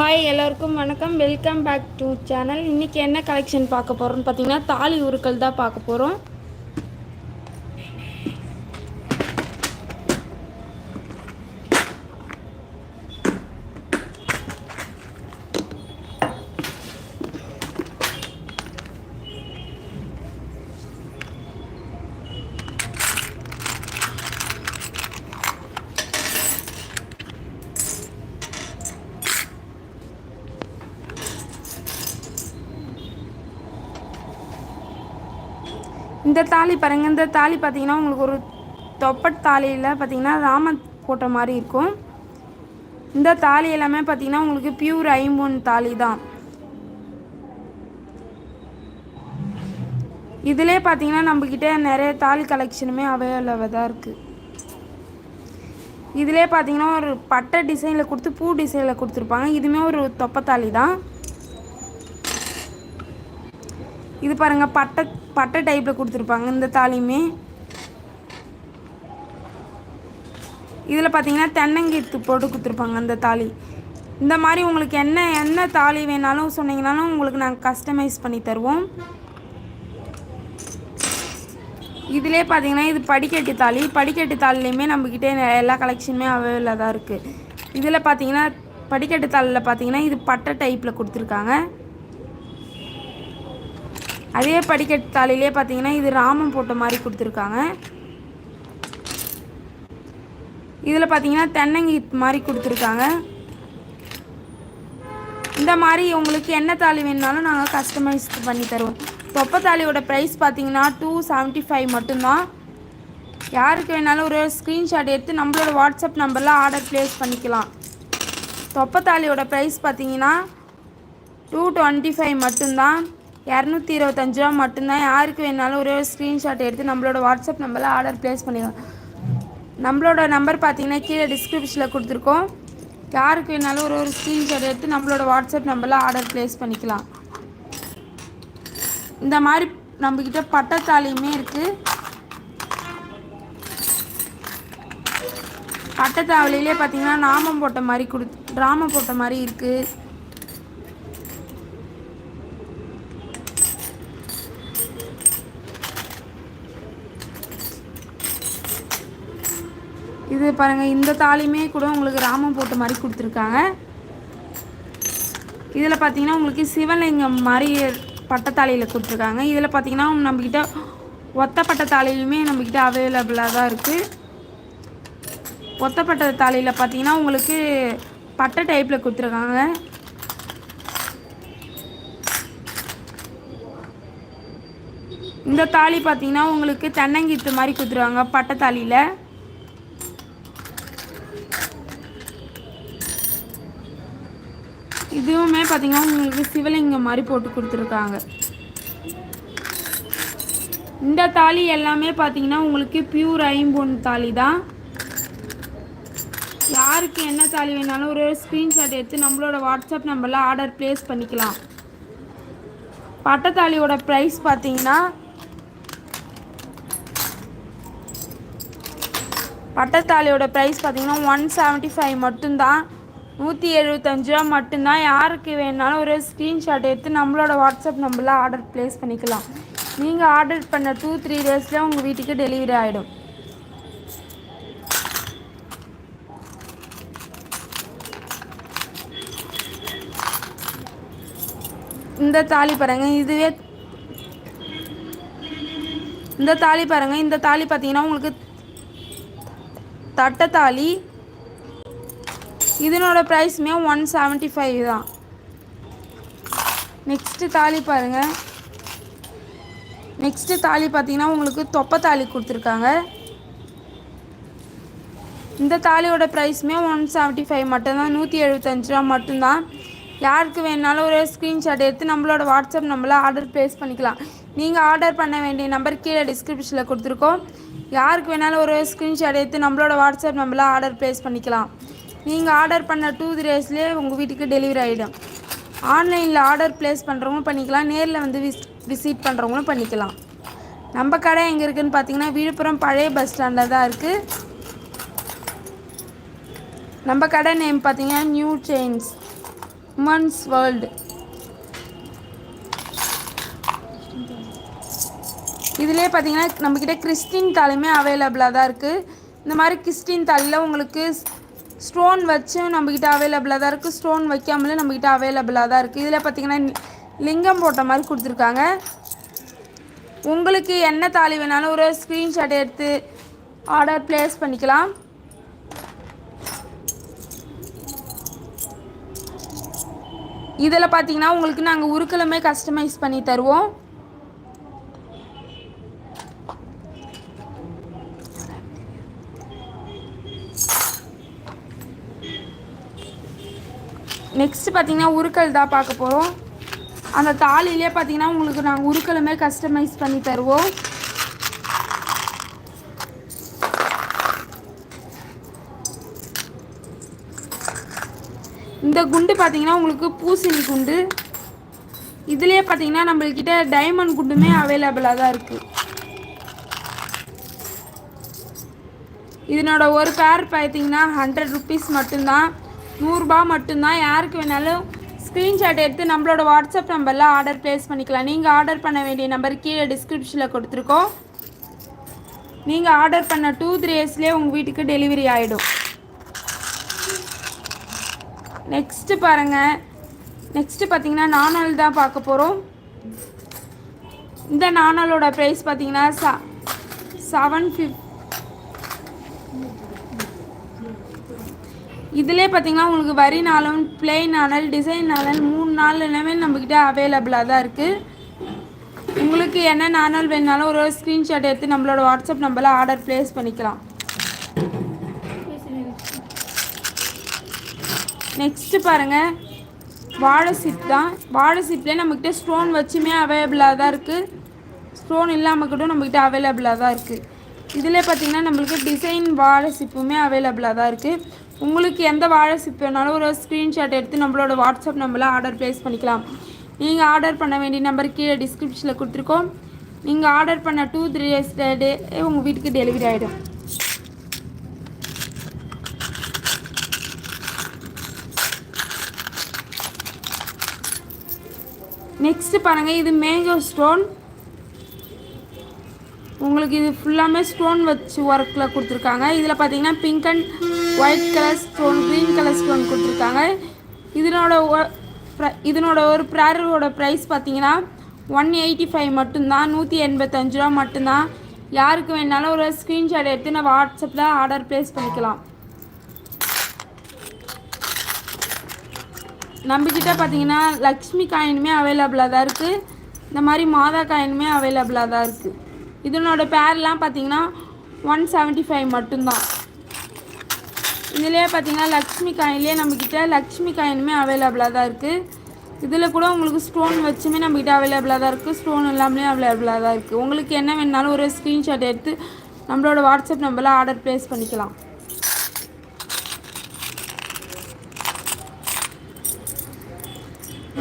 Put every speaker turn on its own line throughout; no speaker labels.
Hi எல்லோருக்கும் வணக்கம். Welcome back to channel இன்றைக்கி என்ன கலெக்ஷன் பார்க்க போகிறோம்னு பார்த்தீங்கன்னா தாலி உருக்கள் தான் பார்க்க போகிறோம் இந்த தாலி பாருங்க இந்த தாலி பார்த்தீங்கன்னா உங்களுக்கு ஒரு தொப்பட் தாலியில் பார்த்தீங்கன்னா ராமன் போட்ட மாதிரி இருக்கும். இந்த தாலி எல்லாமே பார்த்தீங்கன்னா உங்களுக்கு பியூர் ஐம்பொன் தாலி தான். இதிலே பார்த்தீங்கன்னா நம்மக்கிட்ட நிறைய தாலி கலெக்ஷனுமே அவைலபிளாக தான் இருக்குது இதிலே பார்த்தீங்கன்னா ஒரு பட்டை டிசைனில் கொடுத்து பூ டிசைனில் கொடுத்துருப்பாங்க. இதுவுமே ஒரு தொப்பத்தாலி தான். இது பாருங்கள் பட்டை பட்டை டைப்பில் கொடுத்துருப்பாங்க இந்த தாலியுமே. இதில் பார்த்தீங்கன்னா தென்னங்கீத்து போட்டு கொடுத்துருப்பாங்க அந்த தாலி. இந்த மாதிரி உங்களுக்கு என்ன என்ன தாலி வேணாலும் சொன்னீங்கனாலும் உங்களுக்கு நாங்கள் கஸ்டமைஸ் பண்ணி தருவோம். இதிலே பார்த்தீங்கன்னா இது படிக்கட்டு தாலி. படிக்கட்டு தாலிலையுமே நம்மக்கிட்டே எல்லா கலெக்ஷனுமே அவைலபிளாக தான் இருக்குது இதில் பார்த்தீங்கன்னா படிக்கட்டு தாளில் பார்த்தீங்கன்னா இது பட்டை டைப்பில் கொடுத்துருக்காங்க. அதே படிக்கட்டு தாளிலே பார்த்தீங்கன்னா இது ராமம் போட்ட மாதிரி கொடுத்துருக்காங்க. இதில் பார்த்தீங்கன்னா தென்னங்கி மாதிரி கொடுத்துருக்காங்க. இந்த மாதிரி உங்களுக்கு என்ன தாலி வேணுனாலும் நாங்கள் கஸ்டமைஸ் பண்ணி தருவோம். தொப்பை தாலியோட ப்ரைஸ் பார்த்தீங்கன்னா டூ செவன்ட்டி ஃபைவ் மட்டும்தான். யாருக்கு வேணாலும் ஒரு ஸ்க்ரீன்ஷாட் எடுத்து நம்மளோட வாட்ஸ்அப் நம்பரில் ஆர்டர் ப்ளேஸ் பண்ணிக்கலாம். தொப்பை தாலியோட ப்ரைஸ் பார்த்தீங்கன்னா டூ டுவெண்ட்டி ஃபைவ் மட்டும்தான். இரநூத்தி இருபத்தஞ்சு ரூபா மட்டும்தான். யாருக்கு வேணாலும் ஒரே ஒரு ஸ்க்ரீன்ஷாட் எடுத்து நம்மளோட வாட்ஸ்அப் நம்பரில் ஆர்டர் ப்ளேஸ் பண்ணிக்கலாம் நம்மளோட நம்பர் பார்த்தீங்கன்னா கீழே டிஸ்கிரிப்ஷனில் கொடுத்துருக்கோம். யாருக்கு வேணாலும் ஒரு ஒரு ஸ்க்ரீன்ஷாட் எடுத்து நம்மளோட வாட்ஸ்அப் நம்பரில் ஆர்டர் ப்ளேஸ் பண்ணிக்கலாம். இந்த மாதிரி நம்மக்கிட்ட பட்டத்தாலியுமே இருக்குது பட்டத்தாவலையிலே பார்த்தீங்கன்னா நாமம் போட்ட மாதிரி கொடு ட்ராமம் போட்ட மாதிரி இருக்குது இது பாருங்கள் இந்த தாலியுமே கூட உங்களுக்கு ராமம் போட்ட மாதிரி கொடுத்துருக்காங்க. இதில் பார்த்தீங்கன்னா உங்களுக்கு சிவலிங்கம் மாதிரி பட்டத்தாலியில் கொடுத்துருக்காங்க. இதில் பார்த்தீங்கன்னா நம்மக்கிட்ட ஒத்தப்பட்ட தாலியுமே நம்மக்கிட்ட அவைலபிளாக தான் இருக்குது ஒத்தப்பட்ட தாலியில் பார்த்தீங்கன்னா உங்களுக்கு பட்டை டைப்பில் கொடுத்துருக்காங்க. இந்த தாலி பார்த்தீங்கன்னா உங்களுக்கு தென்னங்கீத்து மாதிரி கொடுத்துருவாங்க பட்டை தாலியில். இதுவுமே பார்த்தீங்கன்னா உங்களுக்கு சிவலிங்கம் மாதிரி போட்டு கொடுத்துருக்காங்க. இந்த தாலி எல்லாமே பார்த்தீங்கன்னா உங்களுக்கு பியூர் ஐம்பொன் தாலி தான். யாருக்கு என்ன தாலி வேணாலும் ஒரு ஸ்க்ரீன்ஷாட் எடுத்து நம்மளோட வாட்ஸ்அப் நம்பரில் ஆர்டர் ப்ளேஸ் பண்ணிக்கலாம். பட்டத்தாலியோட ப்ரைஸ் பார்த்தீங்கன்னா பட்டத்தாலியோட ப்ரைஸ் பார்த்தீங்கன்னா ஒன் செவன்ட்டி ஃபைவ் மட்டும்தான். நூற்றி எழுபத்தஞ்சு ரூபா மட்டும்தான் யாருக்கு வேணாலும் ஒரு ஸ்க்ரீன்ஷாட் எடுத்து நம்மளோட வாட்ஸ்அப் நம்பரில் ஆர்டர் ப்ளேஸ் பண்ணிக்கலாம். நீங்கள் ஆர்டர் பண்ண டூ த்ரீ டேஸில் உங்கள் வீட்டுக்கு டெலிவரி ஆகிடும் இந்த தாலி பாருங்கள் இதுவே இந்த தாலி பாருங்கள் இந்த தாலி பார்த்தீங்கன்னா உங்களுக்கு தட்டை தாலி இதனோட ப்ரைஸுமே ஒன் செவன்ட்டி ஃபைவ் தான். நெக்ஸ்ட்டு தாலி பாருங்கள் நெக்ஸ்ட்டு தாலி பார்த்தீங்கன்னா உங்களுக்கு தொப்பை தாலி கொடுத்துருக்காங்க. இந்த தாலியோட ப்ரைஸுமே ஒன் செவன்ட்டி ஃபைவ் மட்டும்தான் நூற்றி எழுபத்தஞ்சு ரூபா மட்டும்தான் யாருக்கு வேணாலும் ஒரு ஸ்க்ரீன்ஷாட் எடுத்து நம்மளோட வாட்ஸ்அப் நம்பரில் ஆர்டர் ப்ளேஸ் பண்ணிக்கலாம். நீங்கள் ஆர்டர் பண்ண வேண்டிய நம்பர் கீழே டிஸ்கிரிப்ஷனில் கொடுத்துருக்கோம். யாருக்கு வேணாலும் ஒரு ஸ்க்ரீன்ஷாட் எடுத்து நம்மளோட வாட்ஸ்அப் நம்பரில் ஆர்டர் ப்ளேஸ் பண்ணிக்கலாம். நீங்கள் ஆர்டர் பண்ண டூ டேஸ்லேயே உங்கள் வீட்டுக்கு டெலிவரி ஆகிடும் ஆன்லைனில் ஆர்டர் ப்ளேஸ் பண்ணுறவங்களும் பண்ணிக்கலாம். நேரில் வந்து விஸ் விசிட் பண்ணுறவங்களும் பண்ணிக்கலாம். நம்ம கடை எங்கே இருக்குதுன்னு பார்த்தீங்கன்னா விழுப்புரம் பழைய பஸ் ஸ்டாண்டில் தான் இருக்குது நம்ம கடை நேம் பார்த்தீங்கன்னா நியூ செயின்ஸ் உமன்ஸ் வேர்ல்டு இதிலே பார்த்தீங்கன்னா நம்மக்கிட்ட கிறிஸ்டின் தாலியுமே அவைலபிளாக தான் இருக்குது இந்த மாதிரி கிறிஸ்டின் தாலியில் உங்களுக்கு ஸ்டோன் வச்சும் நம்மக்கிட்ட அவைலபிளாக தான் இருக்குது ஸ்டோன் வைக்காமலே நம்மக்கிட்ட அவைலபிளாக தான் இருக்குது இதில் பார்த்தீங்கன்னா லிங்கம் போட்ட மாதிரி கொடுத்துருக்காங்க. உங்களுக்கு என்ன தாலி வேணாலும் ஒரு ஸ்க்ரீன்ஷாட் எடுத்து ஆர்டர் ப்ளேஸ் பண்ணிக்கலாம். இதில் பார்த்தீங்கன்னா உங்களுக்கு நாங்கள் உருக்கலுமே கஸ்டமைஸ் பண்ணி தருவோம். நெக்ஸ்ட்டு பார்த்தீங்கன்னா உருக்கல் தான் பார்க்க போகிறோம் அந்த தாலிலே பார்த்தீங்கன்னா உங்களுக்கு நாங்கள் உருக்கலுமே கஸ்டமைஸ் பண்ணி தருவோம். இந்த குண்டு பார்த்திங்கன்னா உங்களுக்கு பூசணி குண்டு. இதுலேயே பார்த்தீங்கன்னா நம்மள்கிட்ட டைமண்ட் குண்டுமே அவைலபிளாக தான் இருக்குது இதனோட ஒரு பேர் பார்த்தீங்கன்னா ஹண்ட்ரட் ருபீஸ் மட்டும்தான். நூறுரூபா மட்டும்தான். யாருக்கு வேணாலும் ஸ்க்ரீன்ஷாட் எடுத்து நம்மளோட வாட்ஸ்அப் நம்பரில் ஆர்டர் ப்ளேஸ் பண்ணிக்கலாம். நீங்கள் ஆர்டர் பண்ண வேண்டிய நம்பர் கீழே டிஸ்கிரிப்ஷனில் கொடுத்துருக்கோம். நீங்கள் ஆர்டர் பண்ண டூ த்ரீ டேஸ்லேயே உங்கள் வீட்டுக்கு டெலிவரி ஆகிடும் நெக்ஸ்ட்டு பாருங்கள் நெக்ஸ்ட்டு பார்த்தீங்கன்னா நாணல் தான் பார்க்க போகிறோம் இந்த நாணலோட ப்ரைஸ் பார்த்தீங்கன்னா ச செவன் ஃபிஃப்ட் இதிலே பார்த்தீங்கன்னா உங்களுக்கு வரி நாளும் பிளெயின் நாணல் டிசைன் நாணல் மூணு நாள் எல்லாமே நம்மக்கிட்ட அவைலபிளாக தான் இருக்குது உங்களுக்கு என்ன நாணல் வேணாலும் ஒரு ஒரு ஸ்க்ரீன்ஷாட் எடுத்து நம்மளோட வாட்ஸ்அப் நம்பரில் ஆர்டர் ப்ளேஸ் பண்ணிக்கலாம். நெக்ஸ்ட்டு பாருங்கள் வாழை சிப் தான். வாழை சிப்லேயே நம்மக்கிட்ட ஸ்டோன் வச்சுமே அவைலபிளாக தான் இருக்குது ஸ்டோன் இல்லாமல் கூட நம்மக்கிட்ட அவைலபிளாக தான் இருக்குது இதில் பார்த்திங்கன்னா நம்மளுக்கு டிசைன் வாழை சிப்புமே அவைலபிளாக தான் இருக்குது உங்களுக்கு எந்த வாழை சிப் வேணாலும் ஒரு ஸ்க்ரீன்ஷாட் எடுத்து நம்மளோட வாட்ஸ்அப் நம்பரில் ஆர்டர் ப்ளேஸ் பண்ணிக்கலாம். நீங்கள் ஆர்டர் பண்ண வேண்டிய நம்பர் கீழே டிஸ்கிரிப்ஷனில் கொடுத்துருக்கோம். நீங்கள் ஆர்டர் பண்ண டூ த்ரீ டேஸ் டே உங்கள் வீட்டுக்கு டெலிவரி ஆகிடும் நெக்ஸ்ட்டு பாருங்கள் இது மேங்கோ ஸ்டோன் உங்களுக்கு இது ஃபுல்லாமே ஸ்டோன் வச்சு ஒர்க்கில் கொடுத்துருக்காங்க. இதில் பார்த்தீங்கன்னா pink and white colour stone green colour stone கொடுத்துருக்காங்க. இதனோட இதனோட ஒரு ப்ராரோட ப்ரைஸ் பார்த்தீங்கன்னா ஒன் எயிட்டி ஃபைவ் மட்டும்தான் நூற்றி எண்பத்தஞ்சு ரூபா மட்டும்தான். யாருக்கு வேணாலும் ஒரு ஸ்க்ரீன்ஷாட் எடுத்து நான் வாட்ஸ்அப்பில் ஆர்டர் ப்ளேஸ் பண்ணிக்கலாம். நம்மக்கிட்ட பார்த்தீங்கன்னா லக்ஷ்மி காயினுமே அவைலபிளாக தான் இருக்குது இந்த மாதிரி மாதா காயினுமே அவைலபிளாக தான் இருக்குது இதனோட பேர்லாம் பார்த்தீங்கன்னா ஒன் செவன்ட்டி ஃபைவ் மட்டும்தான். இதுலேயே பார்த்தீங்கன்னா லக்ஷ்மி காயின்லேயே நம்மக்கிட்ட லக்ஷ்மி காயினுமே அவைலபிளாக தான் இருக்குது இதில் கூட உங்களுக்கு ஸ்டோன் வச்சுமே நம்மக்கிட்ட அவைலபிளாக தான் இருக்குது ஸ்டோன் எல்லாமே அவைலபிளாக தான் இருக்குது உங்களுக்கு என்ன வேணாலும் ஒரு ஸ்க்ரீன்ஷாட் எடுத்து நம்மளோட வாட்ஸ்அப் நம்பரில் ஆர்டர் ப்ளேஸ் பண்ணிக்கலாம்.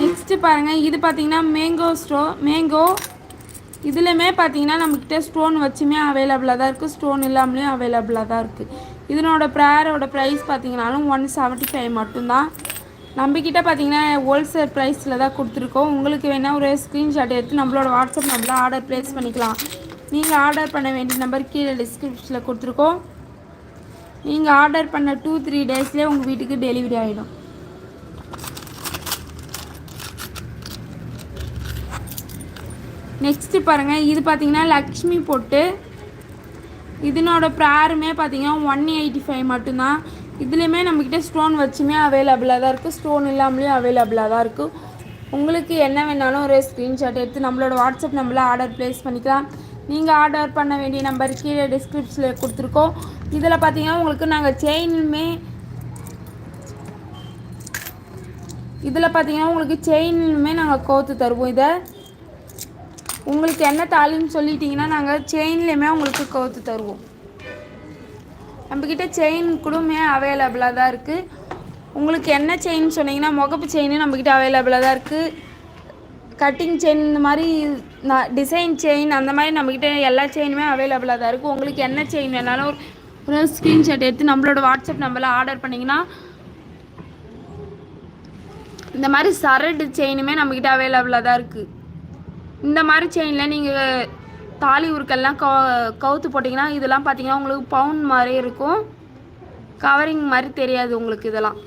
நெக்ஸ்ட்டு பாருங்கள் இது பார்த்தீங்கன்னா மேங்கோ ஸ்டோ மேங்கோ இதுலையுமே பார்த்தீங்கன்னா நம்மக்கிட்ட ஸ்டோன் வச்சுமே அவைலபிளாக தான் இருக்குது ஸ்டோன் இல்லாமலேயும் அவைலபிளாக தான் இருக்குது இதனோட ப்ரேயரோட ப்ரைஸ் பார்த்தீங்கனாலும் ஒன் செவன்ட்டி ஃபைவ் மட்டும்தான். நம்மக்கிட்ட பார்த்தீங்கன்னா ஹோல்சேல் ப்ரைஸில் தான் கொடுத்துருக்கோம். உங்களுக்கு வேணால் ஒரு ஸ்க்ரீன்ஷாட் எடுத்து நம்மளோட வாட்ஸ்அப் நம்பரில் ஆர்டர் ப்ளேஸ் பண்ணிக்கலாம். நீங்கள் ஆர்டர் பண்ண வேண்டிய நம்பர் கீழே டிஸ்கிரிப்ஷனில் கொடுத்துருக்கோம். நீங்கள் ஆர்டர் பண்ண டூ த்ரீ டேஸ்லேயே உங்கள் வீட்டுக்கு டெலிவரி ஆகிடும் நெக்ஸ்ட்டு பாருங்கள் இது பார்த்தீங்கன்னா லக்ஷ்மி பொட்டு. இதனோட ப்ராருமே பார்த்திங்கன்னா ஒன் எயிட்டி ஃபைவ் மட்டும்தான். இதுலேயுமே நம்மக்கிட்ட ஸ்டோன் வச்சுமே அவைலபிளாக தான் இருக்குது ஸ்டோன் இல்லாமலேயும் அவைலபிளாக தான் இருக்குது உங்களுக்கு என்ன வேணாலும் ஒரு ஸ்க்ரீன்ஷாட் எடுத்து நம்மளோட வாட்ஸ்அப் நம்பரில் ஆர்டர் ப்ளேஸ் பண்ணிக்கலாம். நீங்கள் ஆர்டர் பண்ண வேண்டிய நம்பர் கீழே டிஸ்கிரிப்ஷனில் கொடுத்துருக்கோம். இதில் பார்த்தீங்கன்னா உங்களுக்கு நாங்கள் செயினுமே இதில் பார்த்தீங்கன்னா உங்களுக்கு செயினுமே நாங்கள் கோத்து தருவோம் இதை. உங்களுக்கு என்ன தாலின்னு சொல்லிட்டீங்கன்னா நாங்கள் செயின்லேயுமே உங்களுக்கு கோத்து தருவோம். நம்மக்கிட்ட செயின் கூடமே அவைலபிளாக தான் இருக்குது உங்களுக்கு என்ன செயின் சொன்னீங்கன்னா முகப்பு செயின் நம்மக்கிட்ட அவைலபிளாக தான் இருக்குது கட்டிங் செயின் இந்த மாதிரி டிசைன் செயின் அந்த மாதிரி நம்மக்கிட்ட எல்லா செயினுமே அவைலபிளாக தான் இருக்குது உங்களுக்கு என்ன செயின் வேணாலும் ஒரு ஸ்க்ரீன்ஷாட் எடுத்து நம்மளோட வாட்ஸ்அப் நம்பரில் ஆர்டர் பண்ணிங்கன்னா இந்த மாதிரி சரடு செயினுமே நம்மக்கிட்ட அவைலபிளாக தான் இருக்குது இந்த மாதிரி செயினில் நீங்கள் தாலி உருக்கெல்லாம் கவு கவுத்து போட்டிங்கன்னா இதெல்லாம் பார்த்தீங்கன்னா உங்களுக்கு பவுன் மாதிரி இருக்கும். கவரிங் மாதிரி தெரியாது உங்களுக்கு இதெல்லாம்.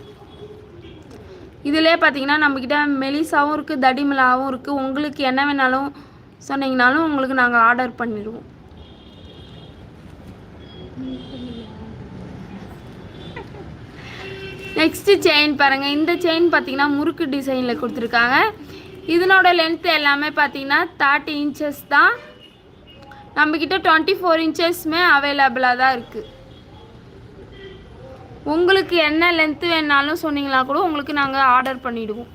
இதிலே பார்த்தீங்கன்னா நம்மக்கிட்ட மெலிசாவும் இருக்குது தடிமலாவும் இருக்குது உங்களுக்கு என்ன வேணாலும் சொன்னீங்கனாலும் உங்களுக்கு நாங்கள் ஆர்டர் பண்ணிடுவோம். நெக்ஸ்ட்டு செயின் பாருங்கள் இந்த செயின் பார்த்தீங்கன்னா முறுக்கு டிசைனில் கொடுத்துருக்காங்க. இதனோட லென்த் எல்லாமே பார்த்தீங்கன்னா தேர்ட்டி இன்ச்சஸ் தான். நம்மக்கிட்ட டுவெண்ட்டி ஃபோர் இன்ச்சஸ்மே அவைலபிளாக தான் இருக்குது உங்களுக்கு என்ன லென்த்து வேணாலும் சொன்னீங்கன்னா கூட உங்களுக்கு நாங்கள் ஆர்டர் பண்ணிவிடுவோம்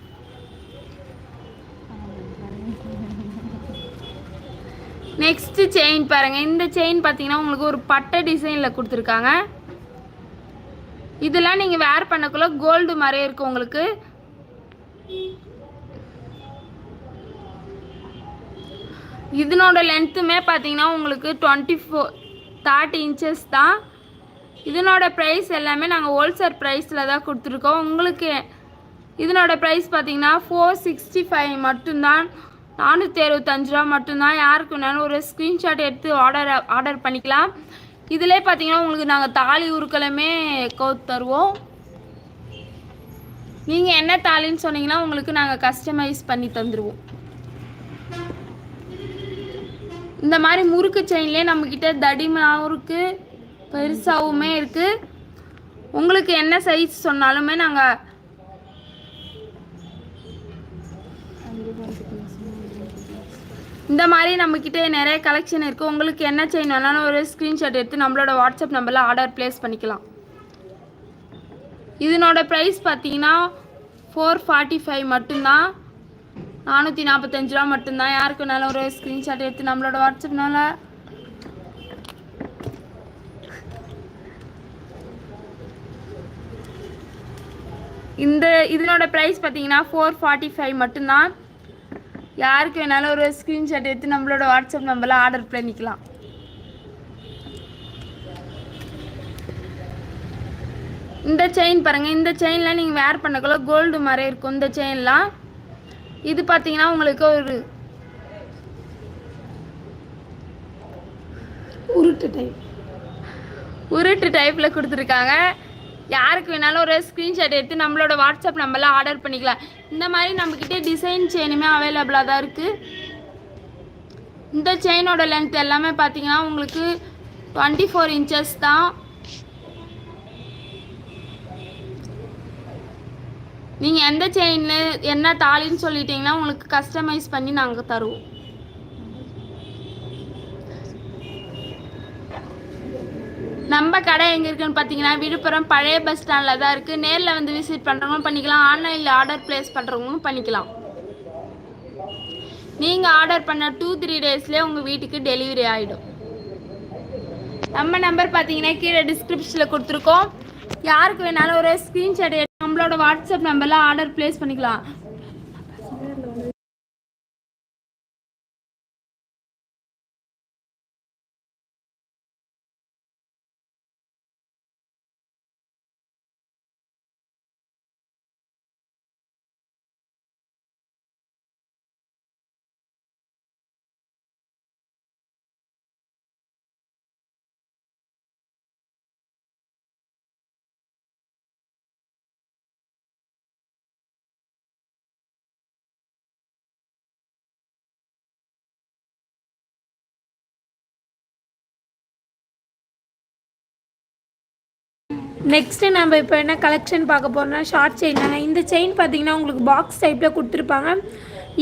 நெக்ஸ்ட்டு செயின் பாருங்கள் இந்த செயின் பார்த்தீங்கன்னா உங்களுக்கு ஒரு பட்டை டிசைனில் கொடுத்துருக்காங்க. இதெல்லாம் நீங்கள் வேர் பண்ணக்குள்ள கோல்டு மாதிரியே இருக்கும் உங்களுக்கு. இதனோட லென்த்துமே பார்த்தீங்கன்னா உங்களுக்கு டுவெண்ட்டி ஃபோர் தேர்ட்டி இன்ச்சஸ் தான். இதனோட ப்ரைஸ் எல்லாமே நாங்கள் ஹோல்சேல் ப்ரைஸில் தான் கொடுத்துருக்கோம். உங்களுக்கு இதனோட ப்ரைஸ் பார்த்தீங்கன்னா ஃபோர் சிக்ஸ்டி ஃபைவ் மட்டும்தான் நானூற்றி அறுபத்தஞ்சு ரூபா மட்டும்தான். யாருக்கு வேணாலும் ஒரு ஸ்க்ரீன்ஷாட் எடுத்து ஆர்டர் ஆர்டர் பண்ணிக்கலாம். இதிலே பார்த்தீங்கன்னா உங்களுக்கு நாங்கள் தாலி உருக்களுமே கோத்து தருவோம். நீங்கள் என்ன தாலின்னு சொன்னீங்கன்னா உங்களுக்கு நாங்கள் கஸ்டமைஸ் பண்ணி தந்துடுவோம் இந்த மாதிரி முறுக்கு செயின்லேயே நம்மக்கிட்ட தடிமனாகவும் இருக்குது பெருசாகவுமே இருக்குது உங்களுக்கு என்ன சைஸ் சொன்னாலுமே நாங்கள் இந்த மாதிரி நம்மக்கிட்ட நிறைய கலெக்ஷன் இருக்குது உங்களுக்கு என்ன செயின் வேணாலும் ஒரு ஸ்க்ரீன்ஷாட் எடுத்து நம்மளோட வாட்ஸ்அப் நம்பரில் ஆர்டர் ப்ளேஸ் பண்ணிக்கலாம். இதனோட ப்ரைஸ் பார்த்தீங்கன்னா ஃபோர் ஃபார்ட்டி ஃபைவ் மட்டும்தான். நானூற்றி நாற்பத்தஞ்சு ரூபா மட்டும்தான். யாருக்கு வேணாலும் ஒரு ஸ்க்ரீன்ஷாட் எடுத்து நம்மளோட வாட்ஸ்அப்னால இந்த இதனோட ப்ரைஸ் பார்த்தீங்கன்னா ஃபோர் ஃபார்ட்டி ஃபைவ் மட்டும்தான். யாருக்கு வேணாலும் ஒரு ஸ்க்ரீன்ஷாட் எடுத்து நம்மளோட வாட்ஸ்அப் நம்பரில் ஆர்டர் பண்ணிக்கலாம். இந்த செயின் பாருங்கள் இந்த செயின்லாம் நீங்கள் வேர் பண்ணக்குள்ள கோல்டு மாதிரி இருக்கும். இந்த செயின்லாம் இது பார்த்தீங்கன்னா உங்களுக்கு ஒரு
உருட்டு டைப்
உருட்டு டைப்பில் கொடுத்துருக்காங்க. யாருக்கு வேணாலும் ஒரு ஸ்க்ரீன்ஷாட் எடுத்து நம்மளோட வாட்ஸ்அப் நம்பரில் ஆர்டர் பண்ணிக்கலாம். இந்த மாதிரி நம்மக்கிட்ட டிசைன் செயினுமே அவைலபிளாக தான் இருக்குது இந்த செயினோட லென்த் எல்லாமே பார்த்தீங்கன்னா உங்களுக்கு டுவெண்ட்டி ஃபோர் இன்ச்சஸ் தான். நீங்கள் எந்த செயினில் என்ன தாலின்னு சொல்லிட்டீங்கன்னா உங்களுக்கு கஸ்டமைஸ் பண்ணி நாங்கள் தருவோம். நம்ம கடை எங்கே இருக்குன்னு பார்த்தீங்கன்னா விழுப்புரம் பழைய பஸ் ஸ்டாண்டில் தான் இருக்குது நேரில் வந்து விசிட் பண்ணுறவங்களும் பண்ணிக்கலாம். ஆன்லைனில் ஆர்டர் ப்ளேஸ் பண்ணுறவங்களும் பண்ணிக்கலாம். நீங்கள் ஆர்டர் பண்ண டூ த்ரீ டேஸ்லேயே உங்கள் வீட்டுக்கு டெலிவரி ஆகிடும் நம்ம நம்பர் பார்த்தீங்கன்னா கீழே டிஸ்கிரிப்ஷனில் கொடுத்துருக்கோம். யாருக்கு வேணாலும் ஒரு ஸ்க்ரீன்ஷாட் எடுத்து நம்மளோட வாட்ஸ்அப் நம்பரில் ஆர்டர் ப்ளேஸ் பண்ணிக்கலாம்.
நெக்ஸ்ட்டு நம்ம இப்போ என்ன கலெக்ஷன் பார்க்க போகிறோம்னா ஷார்ட் செயின் தாங்க. இந்த செயின் பார்த்தீங்கன்னா உங்களுக்கு பாக்ஸ் டைப்பில் கொடுத்துருப்பாங்க.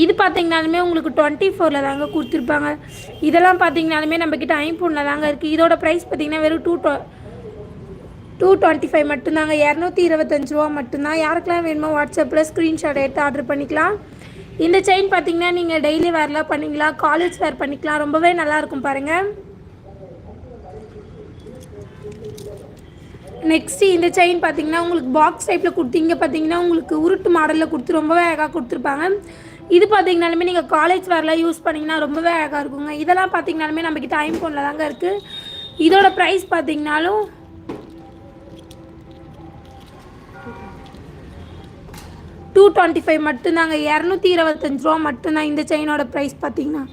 இது பார்த்தீங்கனாலுமே உங்களுக்கு டுவெண்ட்டி ஃபோரில் தாங்க கொடுத்துருப்பாங்க. இதெல்லாம் பார்த்தீங்கனாலுமே நம்மக்கிட்ட ஐம்பூனில் தாங்க இருக்குது இதோட ப்ரைஸ் பார்த்தீங்கன்னா வெறும் டூ டூ டுவெண்ட்டி ஃபைவ் மட்டும்தாங்க. இரநூத்தி இருபத்தஞ்சு ரூபா மட்டும்தான். யாருக்கெல்லாம் வேணுமோ வாட்ஸ்அப்பில் ஸ்க்ரீன்ஷாட் எடுத்து ஆர்டர் பண்ணிக்கலாம். இந்த செயின் பார்த்தீங்கன்னா நீங்கள் டெய்லி வேர்லாம் பண்ணிக்கலாம். காலேஜ் வேர் பண்ணிக்கலாம். ரொம்பவே நல்லாயிருக்கும் பாருங்கள் நெக்ஸ்ட்டு இந்த செயின் பார்த்தீங்கன்னா உங்களுக்கு பாக்ஸ் டைப்பில் கொடுத்தீங்க பார்த்தீங்கன்னா உங்களுக்கு உருட்டு மாடலில் கொடுத்து ரொம்பவே அழகாக கொடுத்துருப்பாங்க. இது பார்த்தீங்கனாலுமே நீங்கள் காலேஜ் வரலாம் யூஸ் பண்ணிங்கன்னா ரொம்பவே அழகாக இருக்குங்க. இதெல்லாம் பார்த்தீங்கனாலுமே நம்மக்கிட்ட ஃபோனில் தாங்க இருக்குது இதோட ப்ரைஸ் பார்த்தீங்கனாலும் டூ டுவெண்ட்டி ஃபைவ் மட்டும்தாங்க. இரநூத்தி இருபத்தஞ்சி ரூபா மட்டும்தான் இந்த செயினோட ப்ரைஸ் பார்த்தீங்கன்னா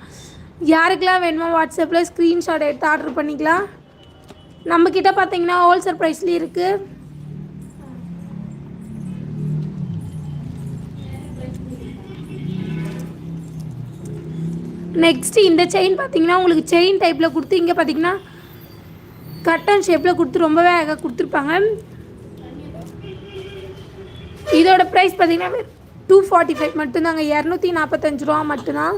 யாருக்கெல்லாம் வேணுமோ வாட்ஸ்அப்பில் ஸ்க்ரீன்ஷாட் எடுத்து ஆர்டர் பண்ணிக்கலாம். நம்மக்கிட்ட பார்த்தீங்கன்னா ஹோல்சேல் ப்ரைஸ்லேயும் இருக்குது நெக்ஸ்ட்டு இந்த செயின் பார்த்தீங்கன்னா உங்களுக்கு செயின் டைப்பில் கொடுத்து இங்கே பார்த்தீங்கன்னா கட்டன் ஷேப்பில் கொடுத்து ரொம்பவே அழகாக கொடுத்துருப்பாங்க. இதோட ப்ரைஸ் பார்த்தீங்கன்னா டூ ஃபார்ட்டி ஃபைவ் மட்டும்தாங்க. இரநூத்தி நாற்பத்தஞ்சு ரூபா மட்டும்தான்.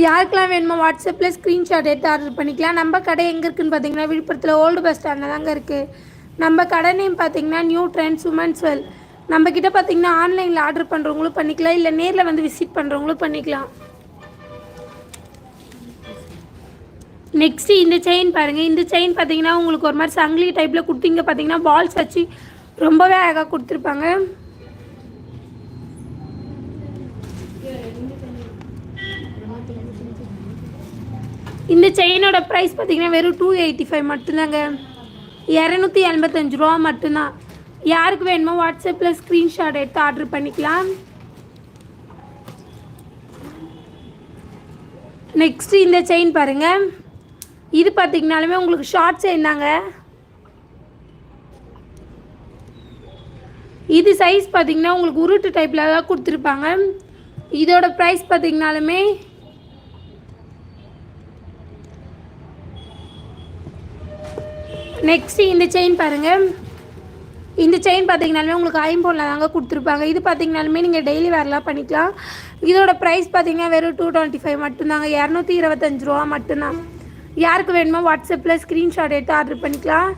யாருக்கெல்லாம் வேணுமோ வாட்ஸ்அப்பில் ஸ்க்ரீன்ஷாட் எடுத்து ஆர்டர் பண்ணிக்கலாம். நம்ம கடை எங்கே இருக்குன்னு பார்த்தீங்கன்னா விழுப்புரத்தில் ஓல்டு பஸ் ஸ்டாண்டில் தாங்க இருக்குது நம்ம கடை நேம் பார்த்தீங்கன்னா நியூ ட்ரெண்ட்ஸ் உமன்ஸ் வெல் நம்ம கிட்ட பார்த்தீங்கன்னா ஆன்லைனில் ஆர்டர் பண்ணுறவங்களும் பண்ணிக்கலாம். இல்லை நேரில் வந்து விசிட் பண்ணுறவங்களும் பண்ணிக்கலாம். நெக்ஸ்ட்டு இந்த செயின் பாருங்கள் இந்த செயின் பார்த்தீங்கன்னா உங்களுக்கு ஒரு மாதிரி சங்கிலி டைப்பில் கொடுத்தீங்க பார்த்தீங்கன்னா பால்ஸ் வச்சு ரொம்பவே அழகாக கொடுத்துருப்பாங்க. இந்த செயினோட ப்ரைஸ் பார்த்தீங்கன்னா வெறும் டூ எயிட்டி ஃபைவ் மட்டும்தாங்க. இரநூத்தி எண்பத்தஞ்சு ரூபா மட்டும்தான். யாருக்கு வேணுமோ வாட்ஸ்அப்பில் ஸ்க்ரீன்ஷாட் எடுத்து ஆர்டர் பண்ணிக்கலாம். நெக்ஸ்ட் இந்த செயின் பாருங்க. இது பார்த்தீங்கனாலுமே உங்களுக்கு ஷார்ட் செயின் தாங்க. இது சைஸ் பார்த்தீங்கன்னா உங்களுக்கு உருட்டு டைப்பில் தான் கொடுத்துருப்பாங்க. இதோட ப்ரைஸ் பார்த்தீங்கனாலுமே நெக்ஸ்ட்டு இந்த செயின் பாருங்கள் இந்த செயின் பார்த்தீங்கனாலுமே உங்களுக்கு ஐம்பொன்னில் தாங்க கொடுத்துருப்பாங்க. இது பார்த்தீங்கனாலுமே நீங்கள் டெய்லி வேர்லாம் பண்ணிக்கலாம். இதோட ப்ரைஸ் பார்த்தீங்கன்னா வெறும் டூ டுவெண்ட்டி ஃபைவ் மட்டும்தாங்க. இரநூத்தி இருபத்தஞ்சு ரூபா மட்டும்தான். யாருக்கு வேணுமோ வாட்ஸ்அப்பில் ஸ்க்ரீன்ஷாட் எடுத்து ஆர்டர் பண்ணிக்கலாம்.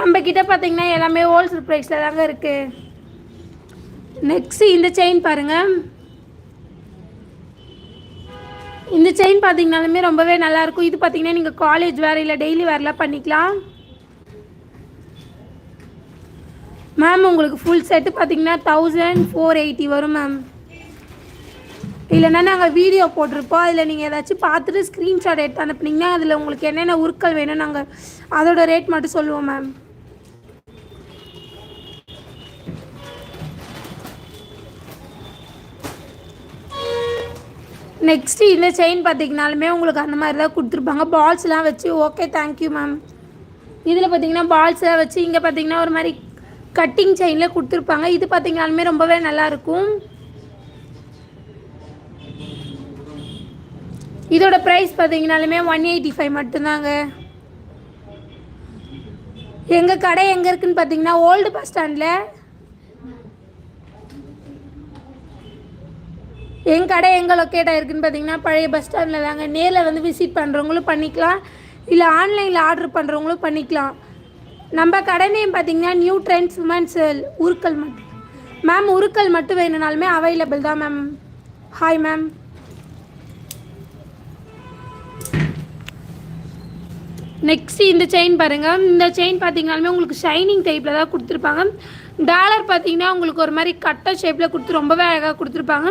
நம்ம கிட்ட பார்த்தீங்கன்னா எல்லாமே ஹோல்சேல் ப்ரைஸில் தாங்க இருக்குது நெக்ஸ்ட்டு இந்த செயின் பாருங்கள் இந்த செயின் பார்த்தீங்கனாலுமே ரொம்பவே நல்லாயிருக்கும். இது பார்த்தீங்கன்னா நீங்கள் காலேஜ் வேறு இல்லை டெய்லி வேறுலாம் பண்ணிக்கலாம். மேம் உங்களுக்கு ஃபுல் செட்டு பார்த்தீங்கன்னா தௌசண்ட் ஃபோர் எயிட்டி வரும் மேம் இல்லைன்னா நாங்கள் வீடியோ போட்டிருப்போம். அதில் நீங்கள் ஏதாச்சும் பார்த்துட்டு ஸ்க்ரீன்ஷாட் எடுத்து அனுப்புனீங்கன்னா அதில் உங்களுக்கு என்னென்ன உருக்கள் வேணும் நாங்கள் அதோட ரேட் மட்டும் சொல்லுவோம் மேம் நெக்ஸ்ட்டு இந்த செயின் பார்த்தீங்கனாலுமே உங்களுக்கு அந்த மாதிரி தான் கொடுத்துருப்பாங்க. பால்ஸ்லாம் வச்சு ஓகே தேங்க்யூ மேம் இதில் பார்த்தீங்கன்னா பால்ஸ்லாம் வச்சு இங்கே பார்த்தீங்கன்னா ஒரு மாதிரி கட்டிங் செயினில் கொடுத்துருப்பாங்க. இது பார்த்தீங்கனாலுமே ரொம்பவே நல்லாயிருக்கும் இதோட ப்ரைஸ் பார்த்தீங்கனாலுமே ஒன் எயிட்டி ஃபைவ் மட்டும்தாங்க. எங்கள் கடை எங்கே இருக்குதுன்னு பார்த்தீங்கன்னா ஓல்டு பஸ் ஸ்டாண்டில் எங்கள் கடை எங்கே லொக்கேட் ஆகிருக்குன்னு பார்த்தீங்கன்னா பழைய பஸ் ஸ்டாண்டில் தாங்க. நேரில் வந்து விசிட் பண்ணுறவங்களும் பண்ணிக்கலாம். இல்லை ஆன்லைனில் ஆர்டர் பண்ணுறவங்களும் பண்ணிக்கலாம். நம்ம கடை நேம் பார்த்தீங்கன்னா நியூ ட்ரெண்ட்ஸ் உமன்ஸ் உருக்கல் மட்டும். மேம் உருக்கல் மட்டும் வேணும்னாலுமே அவைலபிள் தான் மேம் ஹாய் மேம் நெக்ஸ்ட் இந்த செயின் பாருங்கள் இந்த செயின் பார்த்தீங்கனாலுமே உங்களுக்கு ஷைனிங் டைப்பில் தான் கொடுத்துருப்பாங்க. டாலர் பார்த்தீங்கன்னா உங்களுக்கு ஒரு மாதிரி கட்டை ஷேப்பில் கொடுத்து ரொம்பவே அழகாக கொடுத்துருப்பாங்க.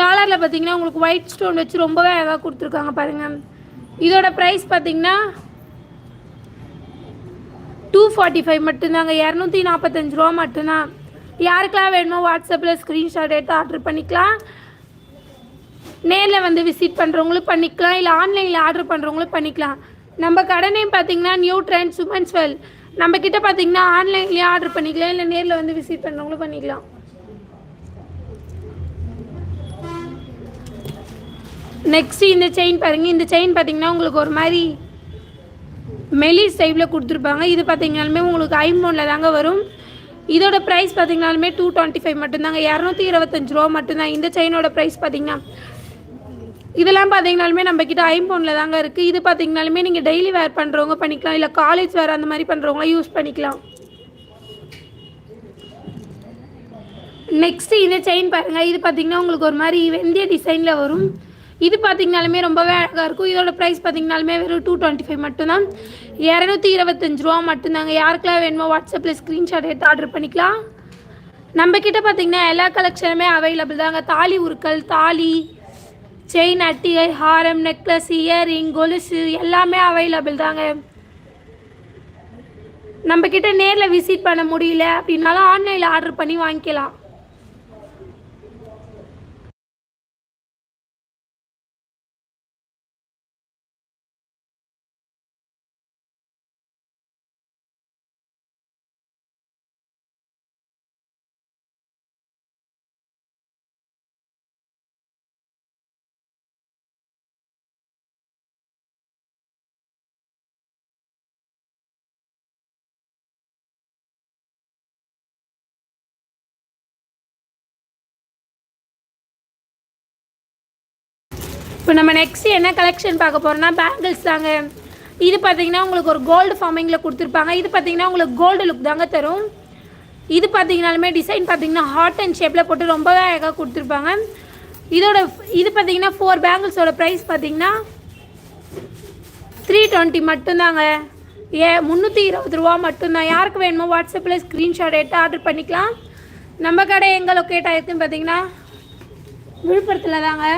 டாலரில் பார்த்தீங்கன்னா உங்களுக்கு ஒயிட் ஸ்டோன் வச்சு ரொம்பவே அழகாக கொடுத்துருக்காங்க பாருங்கள் இதோட ப்ரைஸ் பார்த்தீங்கன்னா டூ ஃபார்ட்டி ஃபைவ் மட்டும்தாங்க. இரநூத்தி நாற்பத்தஞ்சு ரூபா மட்டும்தான். யாருக்கெல்லாம் வேணுமோ வாட்ஸ்அப்பில் ஸ்க்ரீன்ஷாட் எடுத்து ஆர்டர் பண்ணிக்கலாம். நேரில் வந்து விசிட் பண்ணுறவங்களும் பண்ணிக்கலாம். இல்லை ஆன்லைனில் ஆர்டர் பண்ணுறவங்களும் பண்ணிக்கலாம். நம்ம கடனையும் பார்த்தீங்கன்னா நியூ ட்ரெண்ட் சுமன்ஸ் வெல் நம்ம கிட்ட பார்த்தீங்கன்னா ஆன்லைன்லேயே ஆர்டர் பண்ணிக்கலாம். இல்லை நேரில் வந்து விசிட் பண்ணுறவங்களும் பண்ணிக்கலாம். நெக்ஸ்ட் இந்த செயின் பாருங்கள் இந்த செயின் பார்த்தீங்கன்னா உங்களுக்கு ஒரு மாதிரி மெலிஸ் டைப்பில் கொடுத்துருப்பாங்க. இது பார்த்தீங்கனாலுமே உங்களுக்கு ஐம்பொனில் தாங்க வரும். இதோட ப்ரைஸ் பார்த்தீங்கனாலுமே டூ டுவெண்ட்டி ஃபைவ் மட்டும்தாங்க. இரநூத்தி இருபத்தஞ்சு ரூபா மட்டும்தான். இந்த செயினோட ப்ரைஸ் பார்த்தீங்கன்னா இதெல்லாம் பார்த்தீங்கனாலுமே நம்ம கிட்ட ஐம்பொனில் தாங்க இருக்குது இது பார்த்தீங்கனாலுமே நீங்கள் டெய்லி வேர் பண்ணுறவங்க பண்ணிக்கலாம். இல்லை காலேஜ் வேர் அந்த மாதிரி பண்ணுறவங்க யூஸ் பண்ணிக்கலாம். நெக்ஸ்ட்டு இந்த செயின் பாருங்கள் இது பார்த்தீங்கன்னா உங்களுக்கு ஒரு மாதிரி வெந்திய டிசைனில் வரும். இது பார்த்தீங்கனாலுமே ரொம்பவே அழகாக இருக்கும். இதோட ப்ரைஸ் பார்த்தீங்கனாலுமே வெறும் டூ டுவெண்ட்டி ஃபைவ் மட்டும்தான். இரநூத்தி இருபத்தஞ்சி ரூபா மட்டும்தாங்க. யாருக்கெல்லாம் வேணுமோ வாட்ஸ்அப்பில் ஸ்க்ரீன்ஷாட் எடுத்து ஆர்டர் பண்ணிக்கலாம். நம்ம கிட்ட பார்த்தீங்கன்னா எல்லா கலெக்ஷனுமே அவைலபிள் தாங்க. தாலி உருக்கள் தாலி செயின் அட்டிகை ஹாரம் நெக்லஸ் இயரிங் கொலுசு எல்லாமே அவைலபிள் தாங்க. நம்மக்கிட்ட நேரில் விசிட் பண்ண முடியல அப்படின்னாலும் ஆன்லைனில் ஆர்டர் பண்ணி வாங்கிக்கலாம். இப்போ நம்ம நெக்ஸ்ட் என்ன கலெக்ஷன் பார்க்க போகிறோம்னா பேங்கிள்ஸ் தாங்க. இது பார்த்தீங்கன்னா உங்களுக்கு ஒரு கோல்டு ஃபார்மிங்கில் கொடுத்துருப்பாங்க. இது பார்த்தீங்கன்னா உங்களுக்கு கோல்டு லுக் தாங்க தரும். இது பார்த்தீங்கனாலுமே டிசைன் பார்த்தீங்கன்னா ஹார்ட் அண்ட் ஷேப்பில் போட்டு ரொம்பவே அழகாக கொடுத்துருப்பாங்க. இதோட இது பார்த்தீங்கன்னா ஃபோர் பேங்கிள்ஸோட ப்ரைஸ் பார்த்தீங்கன்னா த்ரீ டுவெண்ட்டி மட்டும்தாங்க. ஏ முந்நூற்றி இருபது ரூபா மட்டும்தான். யாருக்கு வேணுமோ வாட்ஸ்அப்பில் ஸ்க்ரீன்ஷாட் எடுத்து ஆர்டர் பண்ணிக்கலாம். நம்ம கடை எங்கே லொக்கேட் ஆகிருக்குன்னு பார்த்தீங்கன்னா விழுப்புரத்தில் தாங்க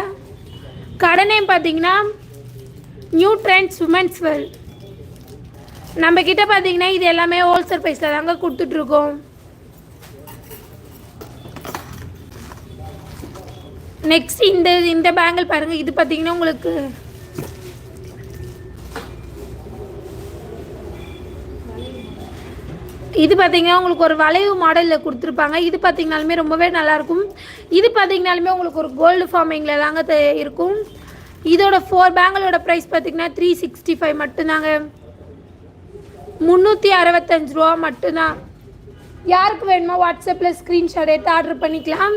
கடை நேம் பார்த்தீங்கன்னா நியூ ட்ரெண்ட்ஸ் உமன்ஸ் வெல் நம்ம கிட்ட பார்த்தீங்கன்னா இது எல்லாமே ஹோல்சேல் ப்ரைஸில் தாங்க கொடுத்துட்ருக்கோம். நெக்ஸ்ட் இந்த இந்த பேங்கிள் பாருங்கள் இது பார்த்தீங்கன்னா உங்களுக்கு இது பார்த்தீங்கன்னா உங்களுக்கு ஒரு வளைவு மாடலில் கொடுத்துருப்பாங்க. இது பார்த்தீங்கனாலுமே ரொம்பவே நல்லாயிருக்கும். இது பார்த்தீங்கனாலுமே உங்களுக்கு ஒரு கோல்டு ஃபார்மிங்கில் தாங்க இருக்கும். இதோட ஃபோர் பேங்கிளோட ப்ரைஸ் பார்த்தீங்கன்னா த்ரீ சிக்ஸ்டி ஃபைவ் மட்டும்தாங்க. முந்நூற்றி அறுபத்தஞ்சு ரூபா மட்டும்தான். யாருக்கு வேணுமோ வாட்ஸ்அப்பில் ஸ்க்ரீன்ஷாட் எடுத்து ஆர்டர் பண்ணிக்கலாம்.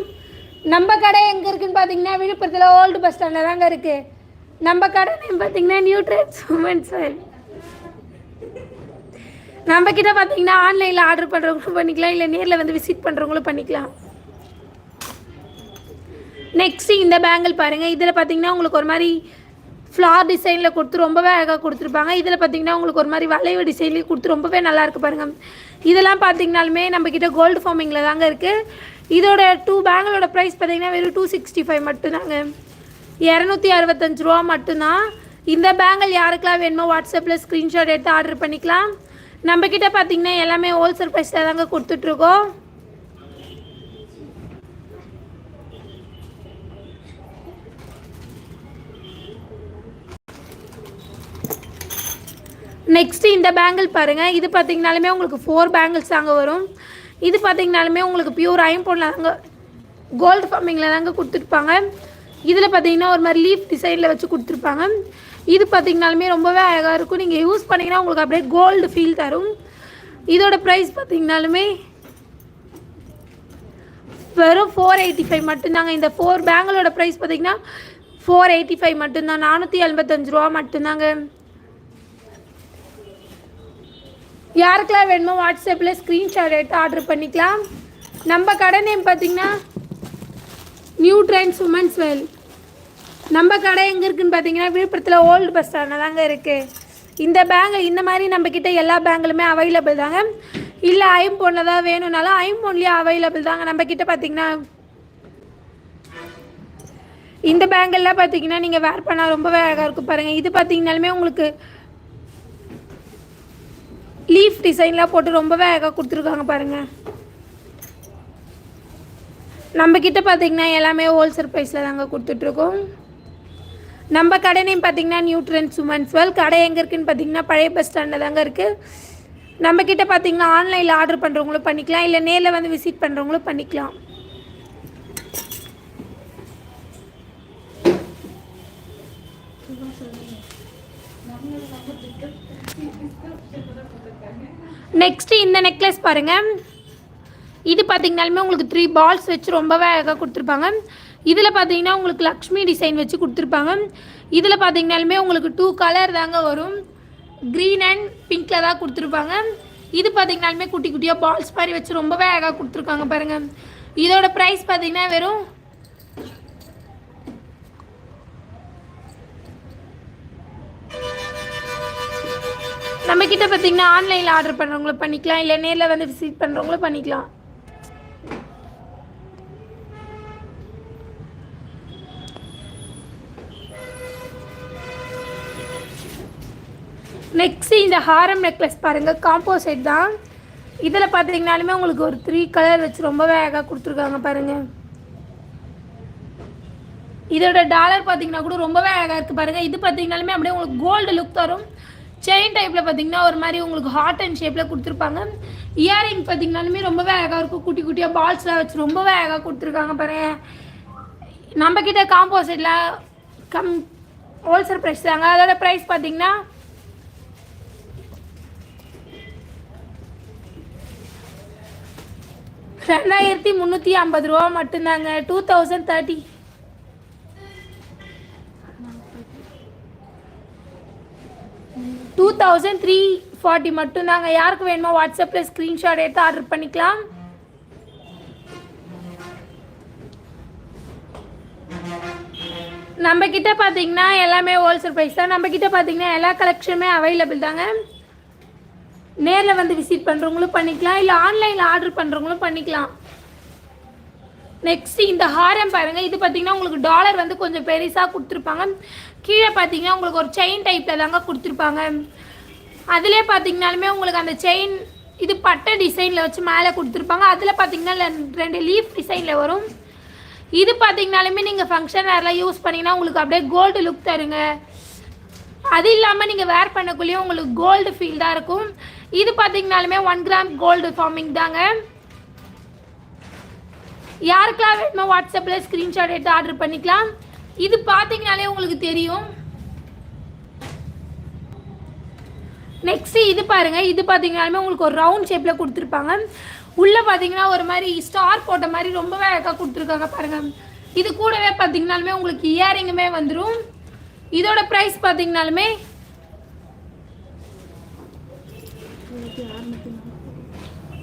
நம்ம கடை எங்கே இருக்குன்னு பார்த்தீங்கன்னா விழுப்புரத்தில் ஓல்டு பஸ் ஸ்டாண்டில் தாங்க இருக்குது நம்ம கடை நேம் பார்த்தீங்கன்னா நியூட்ரன்ஸ் உமன்ஸ் வேல் நம்ம கிட்ட பார்த்தீங்கன்னா ஆன்லைனில் ஆர்டர் பண்ணுறவங்களும் பண்ணிக்கலாம் இல்லை நேரில் வந்து விசிட் பண்ணுறவங்களும் பண்ணிக்கலாம். நெக்ஸ்ட் இந்த பேங்கிள் பாருங்கள் இதில் பார்த்தீங்கன்னா உங்களுக்கு ஒரு மாதிரி ஃப்ளார் டிசைனில் கொடுத்து ரொம்பவே அழகாக கொடுத்துருப்பாங்க. இதில் பார்த்தீங்கன்னா உங்களுக்கு ஒரு மாதிரி வளைவு டிசைன்லேயும் கொடுத்து ரொம்பவே நல்லாயிருக்கு பாருங்கள் இதெல்லாம் பார்த்தீங்கனாலுமே நம்ம கிட்ட கோல்டு ஃபார்மிங்கில் தாங்க இருக்குது இதோட டூ பேங்கிளோட ப்ரைஸ் பார்த்தீங்கன்னா வெறும் டூ சிக்ஸ்டி ஃபைவ் மட்டும்தாங்க. இரநூத்தி அறுபத்தஞ்சு ரூபா மட்டும்தான். இந்த பேங்கிள் யாருக்கெல்லாம் வேணுமோ வாட்ஸ்அப்பில் ஸ்க்ரீன்ஷாட் எடுத்து ஆர்டர் பண்ணிக்கலாம். நம்ம கிட்ட பார்த்தீங்கன்னா எல்லாமே ஹோல்சேல் ப்ரைஸில் தாங்க கொடுத்துட்ருக்கோம். நெக்ஸ்ட் இந்த பேங்கிள் பாருங்கள் இது பார்த்தீங்கனாலுமே உங்களுக்கு ஃபோர் பேங்கிள்ஸ் தாங்க வரும். இது பார்த்தீங்கனாலுமே உங்களுக்கு பியூர் ஐம்பொன்னில் தாங்க கோல்டு ஃபார்மிங்கில் தாங்க கொடுத்துருப்பாங்க. இதில் பார்த்தீங்கன்னா ஒரு மாதிரி லீஃப் டிசைனில் வச்சு கொடுத்துருப்பாங்க. இது பார்த்தீங்கனாலுமே ரொம்பவே அழகாக இருக்கும். நீங்கள் யூஸ் பண்ணிங்கன்னா உங்களுக்கு அப்படியே கோல்டு ஃபீல் தரும். இதோட ப்ரைஸ் பார்த்திங்கனாலுமே வெறும் ஃபோர் எயிட்டி ஃபைவ் மட்டும்தாங்க. இந்த ஃபோர் பேங்கிளோட ப்ரைஸ் பார்த்தீங்கன்னா ஃபோர் எயிட்டி ஃபைவ் மட்டும்தான். நானூற்றி எண்பத்தஞ்சு ரூபா மட்டும்தாங்க. யாருக்கெல்லாம் வேணுமோ வாட்ஸ்அப்பில் ஸ்க்ரீன்ஷாட் எடுத்து ஆர்டர் பண்ணிக்கலாம். நம்ம கடை நேம் பார்த்தீங்கன்னா நியூ ட்ரெண்ட்ஸ் உமன்ஸ் வெல் நம்ம கடை எங்கே இருக்குன்னு பார்த்தீங்கன்னா விழுப்புரத்தில் ஓல்டு பஸ் ஸ்டாண்டில் தாங்க இருக்குது இந்த பேங்க் இந்த மாதிரி நம்மக்கிட்ட எல்லா பேங்க்லுமே அவைலபிள் தாங்க. இல்லை ஐம்போனில் தான் வேணும்னாலும் ஐம்போன்லேயே அவைலபிள் தாங்க. நம்மக்கிட்ட பார்த்தீங்கன்னா இந்த பேங்கெல்லாம் பார்த்தீங்கன்னா நீங்கள் வேர் பண்ணால் ரொம்பவே அழகாக இருக்கும் பாருங்கள் இது பார்த்தீங்கனாலுமே உங்களுக்கு லீஃப் டிசைன்லாம் போட்டு ரொம்பவே அழகாக கொடுத்துருக்காங்க பாருங்கள் நம்ம பார்த்தீங்கன்னா எல்லாமே ஹோல்சேல் ப்ரைஸில் தாங்க கொடுத்துட்ருக்கோம் நம்ம கடை நேம் பார்த்தீங்கன்னா நியூட்ரன்ஸ் உமன்ஸ் வெல் கடை எங்கே இருக்குன்னு பார்த்தீங்கன்னா பழைய பஸ் ஸ்டாண்டில் தாங்க இருக்குது நம்ம கிட்ட பார்த்தீங்கன்னா ஆன்லைனில் ஆர்டர் பண்ணுறவங்களும் பண்ணிக்கலாம் இல்லை நேரில் வந்து விசிட் பண்ணுறவங்களும் பண்ணிக்கலாம். நெக்ஸ்ட் இந்த நெக்லஸ் பாருங்க. இது பார்த்தீங்கனாலுமே உங்களுக்கு த்ரீ பால்ஸ் வச்சு ரொம்பவே அழகாக கொடுத்துருப்பாங்க. இதில் பார்த்தீங்கன்னா உங்களுக்கு லக்ஷ்மி டிசைன் வச்சு கொடுத்துருப்பாங்க. இதில் பார்த்தீங்கனாலுமே உங்களுக்கு டூ கலர் தாங்க வரும். க்ரீன் அண்ட் பிங்க்கில் தான் கொடுத்துருப்பாங்க. இது பார்த்தீங்கனாலுமே குட்டி குட்டியாக பால்ஸ் மாதிரி வச்சு ரொம்பவே அழகாக கொடுத்துருக்காங்க பாருங்கள் இதோட ப்ரைஸ் பார்த்தீங்கன்னா வெறும் நம்ம கிட்ட பார்த்தீங்கன்னா ஆன்லைனில் ஆர்டர் பண்ணுறவங்களும் பண்ணிக்கலாம். இல்லை நேரில் வந்து விசிட் பண்ணுறவங்களும் பண்ணிக்கலாம். நெக்ஸ்ட்டு இந்த ஹாரம் நெக்லஸ் பாருங்கள் காம்போ செட் தான். இதில் பார்த்தீங்கனாலுமே உங்களுக்கு ஒரு த்ரீ கலர் வச்சு ரொம்பவே அழகாக கொடுத்துருக்காங்க பாருங்கள் இதோட டாலர் பார்த்தீங்கன்னா கூட ரொம்பவே அழகாக இருக்குது பாருங்கள் இது பார்த்தீங்கனாலுமே அப்படியே உங்களுக்கு கோல்டு லுக் தரும். செயின் டைப்பில் பார்த்தீங்கன்னா ஒரு மாதிரி உங்களுக்கு ஹார்ட் அண்ட் ஷேப்பில் கொடுத்துருப்பாங்க. இயரிங் பார்த்தீங்கனாலுமே ரொம்பவே அழகாக இருக்கும். குட்டி குட்டியாக பால்ஸ்லாம் வச்சு ரொம்பவே அழகாக கொடுத்துருக்காங்க பாருங்க. நம்மக்கிட்ட கிட்ட காம்போசிட்டில் கம் ஹோல்சேல் ப்ரைஸ் தாங்க. அதோட ப்ரைஸ் பார்த்தீங்கன்னா ரெண்டாயிரத்தி முந்நூற்றி ஐம்பது ரூபா மட்டும்தாங்க. Two thousand thirty two thousand three forty மட்டும்தாங்க. யாருக்கு வேணுமோ வாட்ஸ்அப்பில் ஸ்க்ரீன்ஷாட் எடுத்து ஆர்டர் பண்ணிக்கலாம். நம்ம கிட்ட பார்த்தீங்கன்னா எல்லாமே ஹோல்சேல் ப்ரைஸ் தான். நம்ம கிட்ட பார்த்தீங்கன்னா எல்லா கலெக்ஷனுமே அவைலபிள் தாங்க. நேரில் வந்து விசிட் பண்ணுறவங்களும் பண்ணிக்கலாம் இல்லை ஆன்லைனில் ஆர்டர் பண்ணுறவங்களும் பண்ணிக்கலாம். நெக்ஸ்ட் இந்த ஹாரம் பாருங்கள் இது பார்த்தீங்கன்னா உங்களுக்கு டாலர் வந்து கொஞ்சம் பெருசாக கொடுத்துருப்பாங்க. கீழே பார்த்தீங்கன்னா உங்களுக்கு ஒரு செயின் டைப்பில் தாங்க கொடுத்துருப்பாங்க. அதிலே பார்த்தீங்கனாலுமே உங்களுக்கு அந்த செயின் இது பட்டை டிசைனில் வச்சு மேலே கொடுத்துருப்பாங்க. அதில் பார்த்தீங்கன்னா ரெண்டு- ரெண்டு லீஃப் டிசைனில் வரும். இது பார்த்தீங்கனாலுமே நீங்கள் ஃபங்க்ஷன் வேர்லாம் யூஸ் பண்ணிங்கன்னா உங்களுக்கு அப்படியே கோல்டு லுக் தருங்க. அது இல்லாமல் நீங்கள் வேர் பண்ணக்குள்ளேயும் உங்களுக்கு கோல்டு ஃபீல் தான் இருக்கும். இது பார்த்தீங்கனாலுமே ஒன் கிராம் கோல்டு ஃபார்மிங் தாங்க. யாருக்கெல்லாம் வேணுமோ வாட்ஸ்அப்பில் ஸ்க்ரீன்ஷாட் எடுத்து ஆர்டர் பண்ணிக்கலாம். இது பார்த்தீங்கனாலே உங்களுக்கு தெரியும். நெக்ஸ்ட் இது பாருங்க. இது பார்த்தீங்கனாலுமே உங்களுக்கு ஒரு ரவுண்ட் ஷேப்பில் கொடுத்துருப்பாங்க. உள்ளே பார்த்தீங்கன்னா ஒரு மாதிரி ஸ்டார் போட்ட மாதிரி ரொம்பவே அழகாக கொடுத்துருக்காங்க பாருங்க. இது கூடவே பார்த்தீங்கனாலுமே உங்களுக்கு இயரிங்குமே வந்துடும் இதோட ப்ரைஸ் பார்த்தீங்கனாலுமே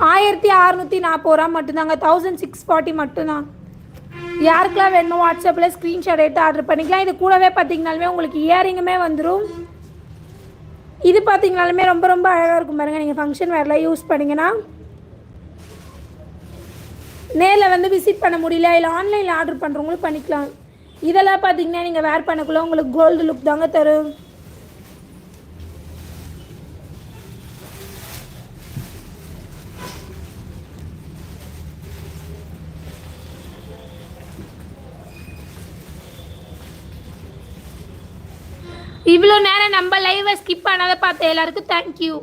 ஆயிரத்தி அறநூற்றி நாற்பது ரூபா மட்டும்தாங்க. தௌசண்ட் சிக்ஸ் ஃபார்ட்டி மட்டும்தான். யாருக்கெல்லாம் வேணுமோ வாட்ஸ்அப்பில் ஸ்க்ரீன்ஷாட் எடுத்து ஆர்டர் பண்ணிக்கலாம். இது கூடவே பார்த்தீங்கனாலுமே உங்களுக்கு இயரிங்குமே வந்துடும் இது பார்த்தீங்கனாலுமே ரொம்ப ரொம்ப அழகாக இருக்கும் பாருங்கள் நீங்கள் ஃபங்க்ஷன் வேறலாம் யூஸ் பண்ணிங்கன்னா. நேரில் வந்து விசிட் பண்ண முடியல இல்லை ஆன்லைனில் ஆர்டர் பண்ணுறவங்களும் பண்ணிக்கலாம். இதெல்லாம் பார்த்தீங்கன்னா நீங்கள் வேர் பண்ணக்குள்ளே உங்களுக்கு கோல்டு லுக் தாங்க தரும். இவ்வளோ நேரம் நம்ம லைவை ஸ்கிப் பண்ணாத பார்த்த எல்லாருக்கும் தேங்க்யூ